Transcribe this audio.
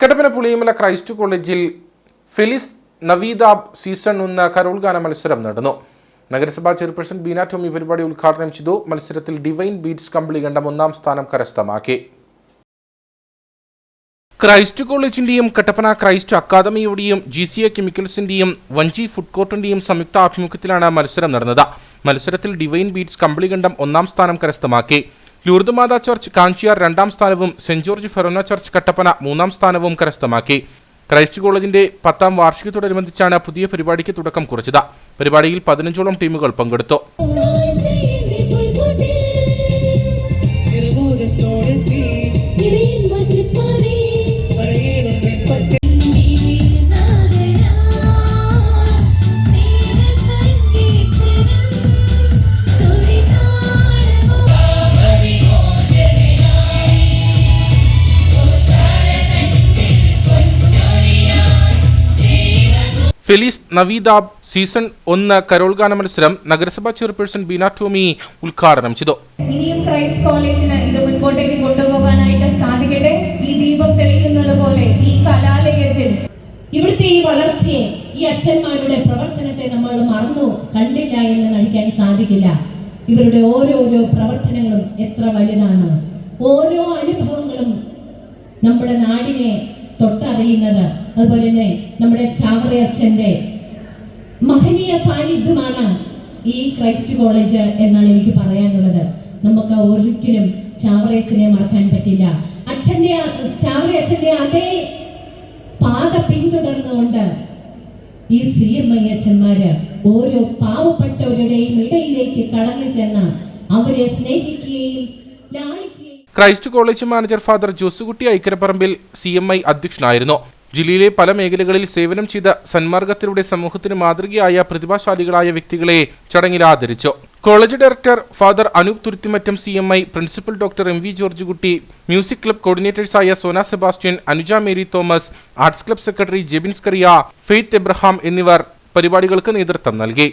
Kattappana Puliyamala Christ കോളേജിൽ Feliz Navidad season ഒന്ന് carol ഗാന മത്സരം നടന്നു. നഗരസഭാ ചെയർപേഴ്സൺ ബീന ടോമി പരിപാടി ഉദ്ഘാടനം ചെയ്തു. മത്സരത്തിൽ ഡിവൈൻ ബീറ്റ്സ് കമ്പിളി കണ്ടം ഒന്നാം സ്ഥാനം കരസ്ഥമാക്കി. ക്രൈസ്റ്റ് കോളേജിന്റെയും കട്ടപ്പന ക്രൈസ്റ്റ് അക്കാദമിയുടെയും ജി സി എ കെമിക്കൽസിന്റെയും വഞ്ചി ഫുഡ് കോർട്ടിന്റെയും സംയുക്ത ആഭിമുഖ്യത്തിലാണ് മത്സരം നടന്നത്. മത്സരത്തിൽ ഡിവൈൻ ബീറ്റ്സ് കമ്പിളികണ്ഠം ഒന്നാം സ്ഥാനം കരസ്ഥമാക്കി. ലൂർദുമാത ചർച്ച് കാഞ്ചിയാർ രണ്ടാം സ്ഥാനവും saint George forane church Kattappana മൂന്നാം സ്ഥാനവും കരസ്ഥമാക്കി. ക്രൈസ്റ്റ് കോളേജിന്റെ പത്താം വാർഷികത്തോടനുബന്ധിച്ചാണ് പുതിയ പരിപാടിക്ക് തുടക്കം കുറിച്ചത്. പരിപാടിയിൽ പതിനഞ്ചോളം ടീമുകൾ പങ്കെടുത്തു. ഫെലീസ് നവീദാബ് സീസൺ ഒന്ന് കരോൾ ഗാന മത്സരം നഗരസഭാ ചെയർപേഴ്സൺ ബീന ടോമി ഉദ്ഘാടനം ചെയ്തു. മുൻപോട്ടേക്ക് കൊണ്ടുപോകാനായിട്ട് സാധിക്കട്ടെ? ഈ ദീപം ഈ കലാലയത്തിൽ ഇവിടുത്തെ ഈ വളർച്ചയെ ഈ അച്ഛന്മാരുടെ പ്രവർത്തനത്തെ നമ്മൾ മറന്നു കണ്ടില്ല എന്ന് നടിക്കാൻ സാധിക്കില്ല. ഇവരുടെ ഓരോരോ പ്രവർത്തനങ്ങളും എത്ര വലുതാണ്. ഓരോ അനുഭവങ്ങളും നമ്മുടെ നാടിനെ തൊട്ടറിയുന്നത്. അതുപോലെ തന്നെ നമ്മുടെ ചാവറയച്ഛന്റെ മഹനീയ സാന്നിധ്യമാണ് ഈ ക്രൈസ്റ്റ് കോളേജ് എന്നാണ് എനിക്ക് പറയാനുള്ളത്. നമുക്ക് ഒരിക്കലും ചാവറയച്ഛനെ മറക്കാൻ പറ്റില്ല. അച്ഛന്റെ ചാവറയച്ഛന്റെ അതേ പാത പിന്തുടർന്നുകൊണ്ട് ഈ സി എം ഐ അച്ഛന്മാര് ഓരോ പാവപ്പെട്ടവരുടെയും ഇടയിലേക്ക് കടന്നു ചെന്ന് അവരെ സ്നേഹിക്കുകയും ലാളിക്കുകയും Christ college manager father Josekutty Aikkaraparambil C M I അധ്യക്ഷനായിരുന്നു. ജില്ലയിലെ പല മേഖലകളിൽ സേവനം ചെയ്ത സന്മാർഗത്തിലൂടെ സമൂഹത്തിന് മാതൃകയായ പ്രതിഭാശാലികളായ വ്യക്തികളെ ചടങ്ങിൽ ആദരിച്ചു. College director father Anoop Thuruthimattam C M I principal doctor M V George Kutty music club കോർഡിനേറ്റേഴ്സായ Sona Sebastian Anuja Mary Thomas arts club secretary Jebins Kariya Faith Abraham എന്നിവർ പരിപാടികൾക്ക് നേതൃത്വം നൽകി.